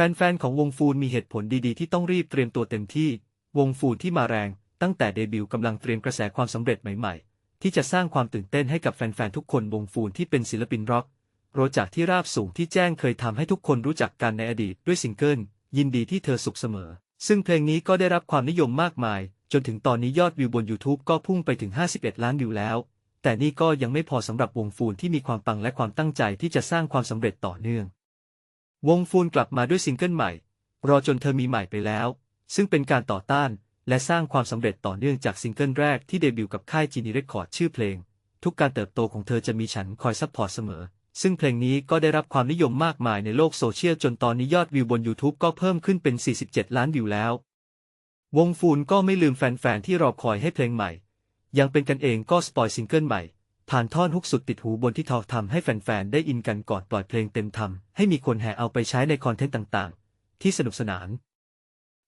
แฟนๆ ของวงฟูนมีเหตุผลดีๆ ที่ต้องรีบเตรียมตัวเต็มที่ วงฟูนที่มาแรงตั้งแต่เดบิวต์กำลังเตรียมกระแสความสำเร็จใหม่ๆ ที่จะสร้างความตื่นเต้นให้กับแฟนๆ ทุกคนวงฟูนที่เป็นศิลปินร็อกโรจากที่ราบสูงที่แจ้งเคยทำให้ทุกคนรู้จักกันในอดีตด้วยซิงเกิลยินดีที่เธอสุขเสมอ ซึ่งเพลงนี้ก็ได้รับความนิยมมากมาย จนถึงตอนนี้ยอดวิวบน YouTube ก็พุ่งไปถึง 51 ล้านวิวแล้ว แต่นี่ก็ยังไม่พอสำหรับวงฟูนที่มีความปังและความตั้งใจที่จะสร้างความสำเร็จต่อเนื่อง วงฟูนกลับมาด้วยซิงเกิลใหม่ รอจนเธอมีใหม่ไปแล้ว ซึ่งเป็นการต่อต้านและสร้างความสำเร็จต่อเนื่องจากซิงเกิลแรกที่เดบิวต์กับค่ายจีนีเรคคอร์ดชื่อเพลง ทุกการเติบโตของเธอจะมีฉันคอยซัพพอร์ตเสมอ ซึ่งเพลงนี้ก็ได้รับความนิยมมากมายในโลกโซเชียลจนตอนนี้ยอดวิวบน YouTube ก็เพิ่มขึ้นเป็น 47 ล้านวิวแล้ว วงฟูนก็ไม่ลืมแฟนๆที่รอคอยให้เพลงใหม่ ยังเป็นกันเองก็สปอยซิงเกิลใหม่ ผ่านท่อนฮุกสุดติดหูบนที่ทอทำให้แฟนๆ ได้อินกันก่อนปล่อยเพลงเต็มทำให้มีคนแห่เอาไปใช้ในคอนเทนต์ต่างๆ ที่สนุกสนาน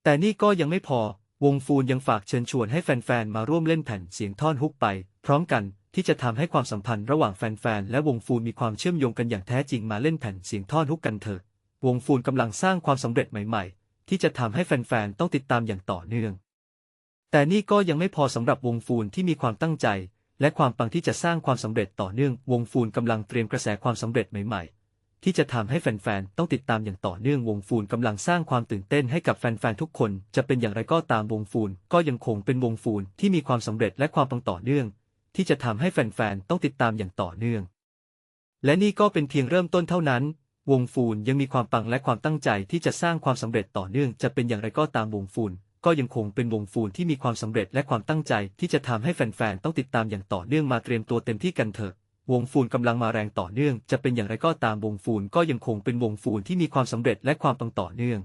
แต่นี่ก็ยังไม่พอ วงฟูนยังฝากเชิญชวนให้แฟนๆ มาร่วมเล่นแผ่นเสียงท่อนฮุกไป พร้อมกันที่จะทำให้ความสัมพันธ์ระหว่างแฟนๆ และวงฟูนมีความเชื่อมโยงกันอย่างแท้จริงมาเล่นแผ่นเสียงท่อนฮุกกันเถอะ วงฟูนกำลังสร้างความสำเร็จใหม่ ๆ ที่จะทำให้แฟนๆ ต้องติดตามอย่างต่อเนื่อง แต่นี่ก็ยังไม่พอสำหรับวงฟูนที่มีความตั้งใจ และความปังที่จะสร้างความสำเร็จต่อเนื่อง วงฟูนกำลังเตรียมกระแสความสำเร็จใหม่ๆ ที่จะทำให้แฟนๆ ต้องติดตามอย่างต่อเนื่อง วงฟูนกำลังสร้างความตื่นเต้นให้กับแฟนๆ ทุกคน จะเป็นอย่างไรก็ตามวงฟูนก็ยังคงเป็นวงฟูนที่มีความสำเร็จและความปังต่อเนื่อง ที่จะทำให้แฟนๆ ต้องติดตามอย่างต่อเนื่อง และนี่ก็เป็นเพียงเริ่มต้นเท่านั้น วงฟูนยังมีความปังและความตั้งใจที่จะสร้างความสำเร็จต่อเนื่อง จะเป็นอย่างไรก็ตามวงฟูน ก็ยังคงเป็นวงฟูนที่มีความสำเร็จและความตั้งใจที่จะทำให้แฟนๆ ต้องติดตามอย่างต่อเนื่องมาเตรียมตัวเต็มที่กันเถอะ วงฟูนกำลังมาแรงต่อเนื่อง จะเป็นอย่างไรก็ตามวงฟูนก็ยังคงเป็นวงฟูนที่มีความสำเร็จและความปังต่อเนื่อง